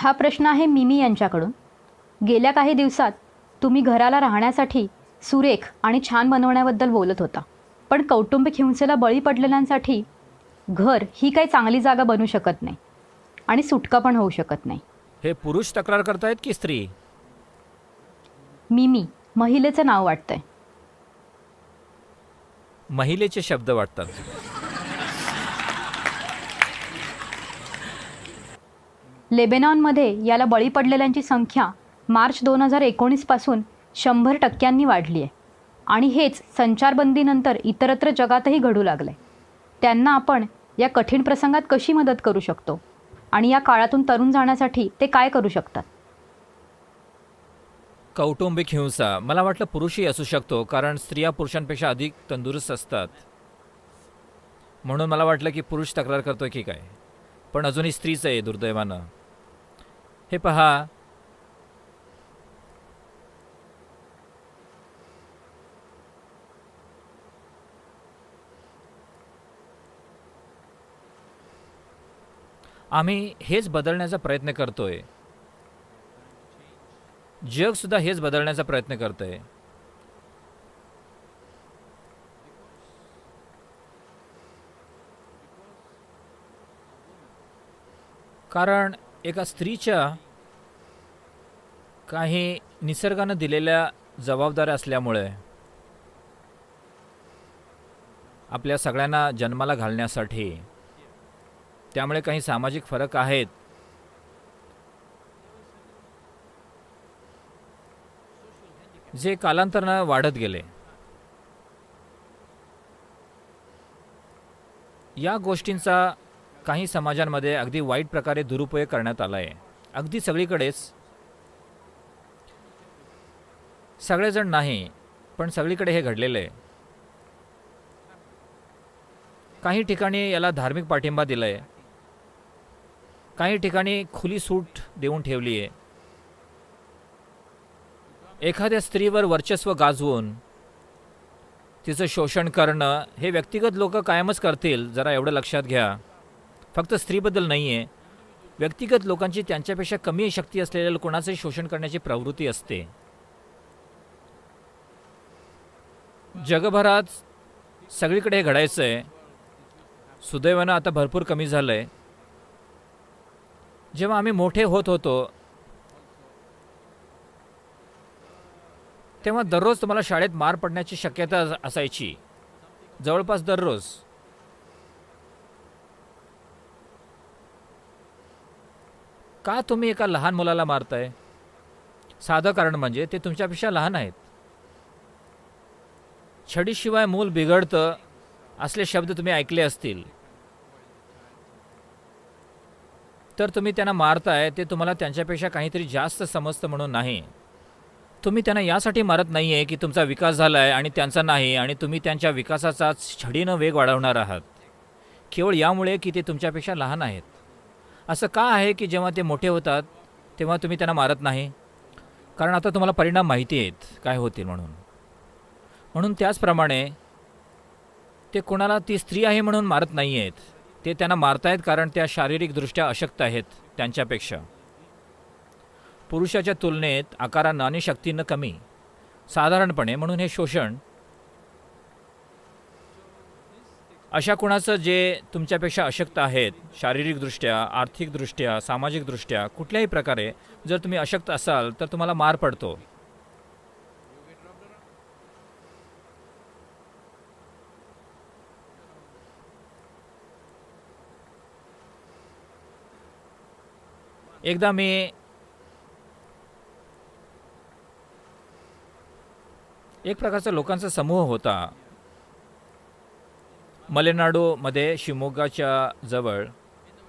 हा प्रश्न आहे मिमी यांच्याकडून. गेल्या काही दिवसात तुम्ही घराला राहण्यासाठी सुरेख आणि छान बनवण्याबद्दल बोलत होता. पण कौटुंबिक हिंसेला बळी पडलेल्यांसाठी घर ही काही चांगली जागा बनू शकत नाही आणि सुटका पण होऊ शकत नाही. हे पुरुष तक्रार करतायत की स्त्री? मिमी महिलेचं नाव वाटतंय. महिलेचे शब्द वाटतात. लेबेनॉनमध्ये याला बळी पडलेल्यांची संख्या मार्च दोन हजार एकोणीसपासून शंभर टक्क्यांनी वाढली आहे आणि हेच संचारबंदीनंतर इतरत्र जगातही घडू लागलं. आहे त्यांना आपण या कठीण प्रसंगात कशी मदत करू शकतो? आणि या काळातून तरुण जाण्यासाठी ते काय करू शकतात? कौटुंबिक हिंसा. मला वाटलं पुरुषही असू शकतो कारण स्त्रिया पुरुषांपेक्षा अधिक तंदुरुस्त असतात. म्हणून मला वाटलं की पुरुष तक्रार करतोय की काय? पण अजूनही स्त्रीच आहे दुर्दैवानं. हे पहा. आम्ही हेच बदलण्याचा प्रयत्न करतोय. जग सुद्धा हेच बदलण्याचा प्रयत्न करतोय. कारण एका स्त्रीच्या काही निसर्गानं दिलेल्या जबाबदाऱ्या असल्यामुळे आपल्या सगळ्यांना जन्माला घालण्यासाठी त्यामुळे काही सामाजिक फरक आहेत. जे कालांतरानं वाढत गेले. या गोष्टींचा काही समाजांमध्ये अगदी वाईट प्रकारे दुरुपयोग करण्यात आला आहे अगदी सगळीकडेच सगळेजण नाही पण सगळीकडे हे घडलेलं आहे काही ठिकाणी याला धार्मिक पाठिंबा दिला आहे काही ठिकाणी खुली सूट देऊन ठेवली आहे एखाद्या स्त्रीवर वर्चस्व गाजवून तिचं शोषण करणं हे व्यक्तिगत लोक कायमच करतील जरा एवढं लक्षात घ्या. फक्त स्त्रीबद्दल नाही आहे व्यक्तिगत लोकांची त्यांच्यापेक्षा कमी शक्ती असलेल्या कोणाचंही शोषण करण्याची प्रवृत्ती असते. जगभरात सगळीकडे हे घडायचं आहे सुदैवानं आता भरपूर कमी झालं आहे जेव्हा आम्ही मोठे होत होतो तेव्हा दररोज तुम्हाला शाळेत मार पडण्याची शक्यता असायची. जवळपास दररोज. का तुम्ही एका लहान मुलाला मारताय? साधं कारण म्हणजे ते तुमच्यापेक्षा लहान आहेत. छडीशिवाय मूल बिघडतं असले शब्द तुम्ही ऐकले असतील. तर तुम्ही त्यांना मारताय ते तुम्हाला त्यांच्यापेक्षा काहीतरी जास्त समजतं म्हणून नाही. तुम्ही त्यांना यासाठी मारत नाही आहे की तुमचा विकास झाला आहे आणि त्यांचा नाही आणि तुम्ही त्यांच्या विकासाचा छडीनं वेग वाढवणार आहात. केवळ यामुळे की ते तुमच्यापेक्षा लहान आहेत. असं का आहे की जेव्हा ते मोठे होतात तेव्हा तुम्ही त्यांना मारत नाही? कारण आता तुम्हाला परिणाम माहिती आहेत काय होतील म्हणून. म्हणून त्याचप्रमाणे ते कोणाला ती स्त्री आहे म्हणून मारत नाही आहेत ते त्यांना मारतायत कारण त्या शारीरिकदृष्ट्या अशक्त आहेत त्यांच्यापेक्षा. पुरुषाच्या तुलनेत आकारानं आणि शक्तीनं कमी साधारणपणे म्हणून हे शोषण अशा कुणाचं जे तुमच्यापेक्षा अशक्त आहेत शारीरिकदृष्ट्या आर्थिकदृष्ट्या सामाजिकदृष्ट्या कुठल्याही प्रकारे जर तुम्ही अशक्त असाल तर तुम्हाला मार पडतो. एकदा मी एक प्रकारचा लोकांचा समूह होता. मलेनाडूमध्ये शिमोगाच्या जवळ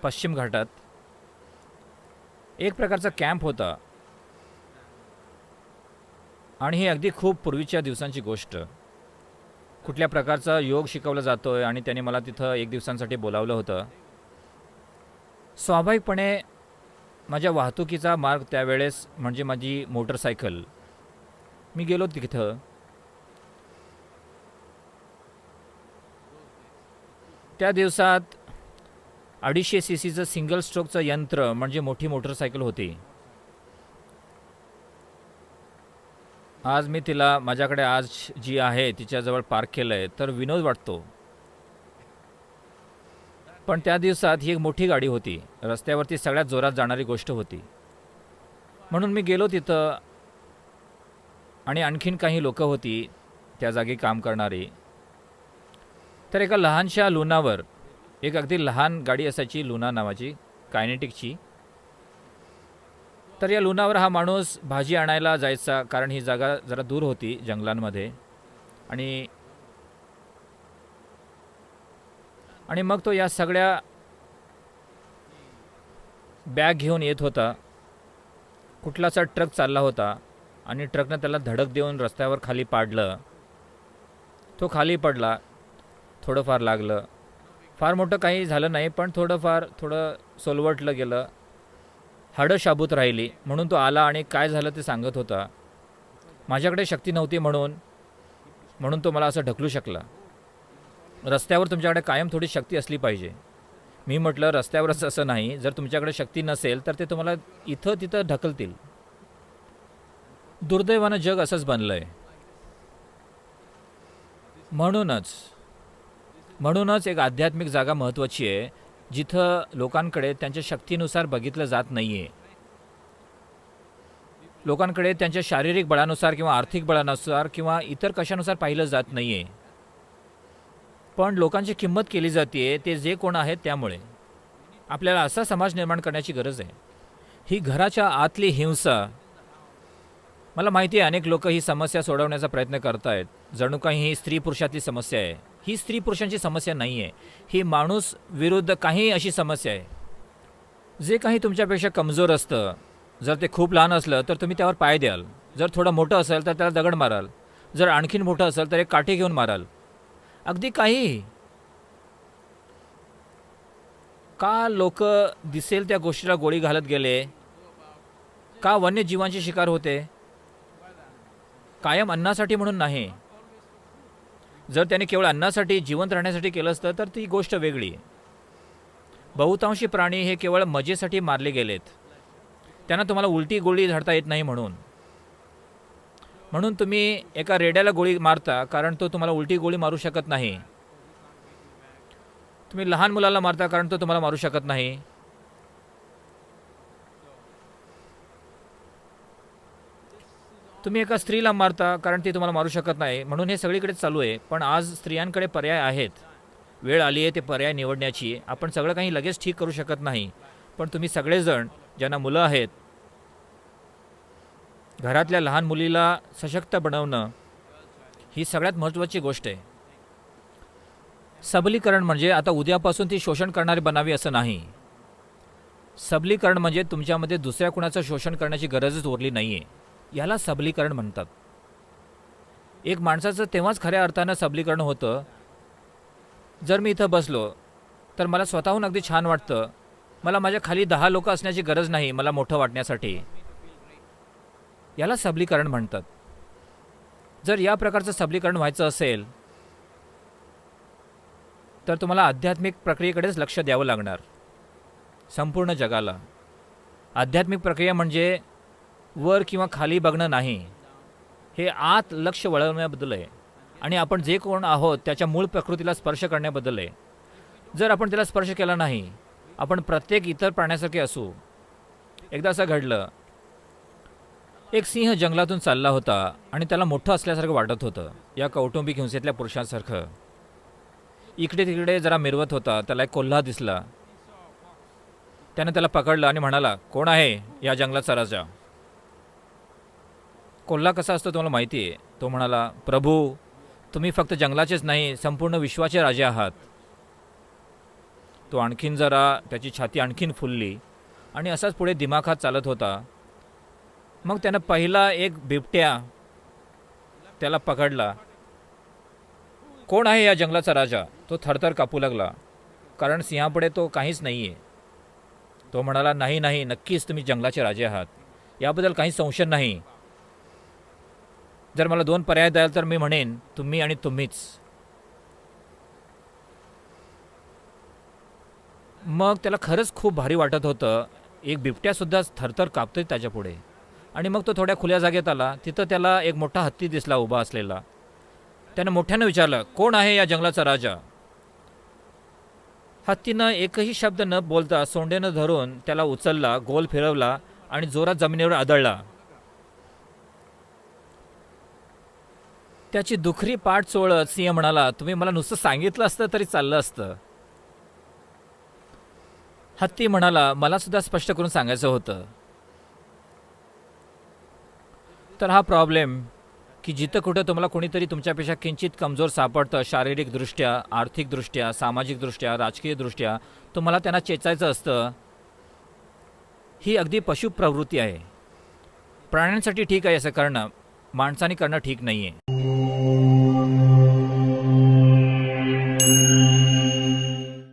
पश्चिम घाटात एक प्रकारचा कॅम्प होता. आणि ही अगदी खूप पूर्वीच्या दिवसांची गोष्ट. कुठल्या प्रकारचा योग शिकवला जातोय आणि त्याने मला तिथं एक दिवसांसाठी बोलावलं होतं. स्वाभाविकपणे माझ्या वाहतुकीचा मार्ग त्यावेळेस म्हणजे माझी मोटरसायकल. मी गेलो तिथं. त्या दिवसात अडीचशे सी सीचं सिंगल स्ट्रोकचं यंत्र म्हणजे मोठी मोटरसायकल होती. आज मी तिला माझ्याकडे आज जी आहे तिच्याजवळ पार्क केलं आहे तर विनोद वाटतो. पण त्या दिवसात ही एक मोठी गाडी होती. रस्त्यावरती सगळ्यात जोरात जाणारी गोष्ट होती. म्हणून मी गेलो तिथं आणि आणखीन काही लोकं होती त्या जागी काम करणारी. तर एका लहानशा लुनावर एक अगदी लहान गाडी असायची लुना नावाची कायनेटिकची. तर या लुनावर हा माणूस भाजी आणायला जायचा कारण ही जागा जरा दूर होती जंगलांमध्ये. आणि आणि मग तो या सगळ्या बॅग घेऊन येत होता. कुठलासा ट्रक चालला होता आणि ट्रकनं त्याला धडक देऊन रस्त्यावर खाली पाडलं. तो खाली पडला. थोडंफार लागलं. फार मोठं काही झालं नाही पण थोडंफार थोडं सोलवटलं गेलं. हाडं शाबूत राहिली म्हणून तो आला आणि काय झालं ते सांगत होता. माझ्याकडे शक्ती नव्हती म्हणून म्हणून तो मला असं ढकलू शकला. रस्त्यावर तुमच्याकडे कायम थोडी शक्ती असली पाहिजे. मी म्हटलं रस्त्यावरच असं नाही. जर तुमच्याकडे शक्ती नसेल तर ते तुम्हाला इथं तिथं ढकलतील. दुर्दैवानं जग असंच बनलं आहे म्हणूनच म्हणूनच एक आध्यात्मिक जागा महत्त्वाची आहे जिथं लोकांकडे त्यांच्या शक्तीनुसार बघितलं जात नाही आहे लोकांकडे त्यांच्या शारीरिक बळानुसार किंवा आर्थिक बळानुसार किंवा इतर कशानुसार पाहिलं जात नाही आहे पण लोकांची किंमत केली जाते ते जे कोण आहेत त्यामुळे. आपल्याला असा समाज निर्माण करण्याची गरज आहे. ही घराच्या आतली हिंसा मला माहिती आहे अनेक लोक ही समस्या सोडवण्याचा प्रयत्न करत आहेत जणू काही ही स्त्री पुरुषातली समस्या आहे. ही स्त्री पुरुषांची समस्या नाही आहे ही माणूस विरुद्ध काही अशी समस्या आहे. जे काही तुमच्यापेक्षा कमजोर असतं जर ते खूप लहान असलं तर तुम्ही त्यावर पाय द्याल. जर थोडं मोठं असेल तर त्याला दगड माराल. जर आणखीन मोठं असेल तर एक काठी घेऊन माराल. अगदी काही. का लोक दिसेल त्या गोष्टीला गोळी घालत गेले? का वन्यजीवांचे शिकार होते? कायम अन्नासाठी म्हणून नाही. जर त्याने केवळ अन्नासाठी जिवंत राहण्यासाठी केलं असतं तर ती गोष्ट वेगळी. बहुतांशी प्राणी हे केवळ मजेसाठी मारले गेलेत. त्यांना तुम्हाला उलटी गोळी झाडता येत नाही म्हणून. म्हणून तुम्ही एका रेड्याला गोळी मारता कारण तो तुम्हाला उलटी गोळी मारू शकत नाही. तुम्ही लहान मुलाला मारता कारण तो तुम्हाला मारू शकत नाही. तुम्ही एका स्त्रीला मारता कारण ती तुम्हाला मारू शकत नाही. म्हणून हे सगळीकडे चालू आहे. पण आज स्त्रियांकडे पर्याय आहेत. वेळ आली आहे ते पर्याय निवडण्याची. आपण सगळं काही लगेच ठीक करू शकत नाही. पण तुम्ही सगळेजण ज्यांना मुलं आहेत घरातल्या लहान मुलीला सशक्त बनवणं ही सगळ्यात महत्त्वाची गोष्ट आहे. सबलीकरण म्हणजे आता उद्यापासून ती शोषण करणारी बनावी असं नाही. सबलीकरण म्हणजे तुमच्यामध्ये दुसऱ्या कुणाचं शोषण करण्याची गरजच उरली नाही आहे याला सबलीकरण म्हणतात. एक माणसाचं तेव्हाच खऱ्या अर्थानं सबलीकरण होतं. जर मी इथं बसलो तर मला स्वतःहून अगदी छान वाटतं. मला माझ्या खाली दहा लोक असण्याची गरज नाही मला मोठं वाटण्यासाठी. याला सबलीकरण म्हणतात. जर या प्रकारचं सबलीकरण व्हायचं असेल तर तुम्हाला आध्यात्मिक प्रक्रियेकडेच लक्ष द्यावं लागणार. संपूर्ण जगाला. आध्यात्मिक प्रक्रिया म्हणजे वर किंवा खाली बघणं नाही. हे आत लक्ष वळवण्याबद्दल आहे. आणि आपण जे कोण आहोत त्याच्या मूळ प्रकृतीला स्पर्श करण्याबद्दल आहे. जर आपण त्याला स्पर्श केला नाही आपण प्रत्येक इतर प्राण्यासारखे असू. एकदा असं घडलं एक सिंह जंगलातून चालला होता आणि त्याला मोठं असल्यासारखं वाटत होतं या कौटुंबिक हिंसेतल्या पुरुषांसारखं. इकडे तिकडे जरा मिरवत होता त्याला एक कोल्हा दिसला. त्यानं त्याला पकडलं आणि म्हणाला कोण आहे या जंगलात सराजा? कोल्हा कसा असतो तुम्हाला माहिती आहे? तो म्हणाला प्रभू तुम्ही फक्त जंगलाचेच नाही संपूर्ण विश्वाचे राजे आहात. तो आणखीन जरा त्याची छाती आणखीन फुलली आणि असाच पुढे दिमाखात चालत होता. मग त्यानं पहिला एक बिबट्या त्याला पकडला. कोण आहे या जंगलाचा राजा? तो थरथर कापू लागला. कारण सिंहापुढे तो काहीच नाही आहे तो म्हणाला नाही नाही नक्कीच तुम्ही जंगलाचे राजे आहात. याबद्दल काही संशय नाही. जर मला दोन पर्याय द्याल तर मी म्हणेन तुम्ही आणि तुम्हीच. मग त्याला खरंच खूप भारी वाटत होतं. एक बिबट्यासुद्धा थरथर कापतोय त्याच्यापुढे आणि मग तो थोड्या खुल्या जागेत आला. तिथं त्याला एक मोठा हत्ती दिसला उभा असलेला. त्यानं मोठ्यानं विचारलं कोण आहे या जंगलाचा राजा? हत्तीनं एकही शब्द न बोलता सोंडेनं धरून त्याला उचलला गोल फिरवला आणि जोरात जमिनीवर आदळला. त्याची दुखरी पाठ चोळत सिंह म्हणाला तुम्ही मला नुसतं सांगितलं असतं तरी चाललं असतं. हत्ती म्हणाला मला सुद्धा स्पष्ट करून सांगायचं होतं. तर हा प्रॉब्लेम की जिथं कुठं तुम्हाला कोणीतरी तुमच्यापेक्षा किंचित कमजोर सापडतं शारीरिकदृष्ट्या आर्थिकदृष्ट्या सामाजिकदृष्ट्या राजकीयदृष्ट्या तुम्हाला त्यांना चेचायचं असतं ही अगदी पशु प्रवृत्ती आहे. प्राण्यांसाठी ठीक आहे असं करणं माणसाने करणं ठीक नाही आहे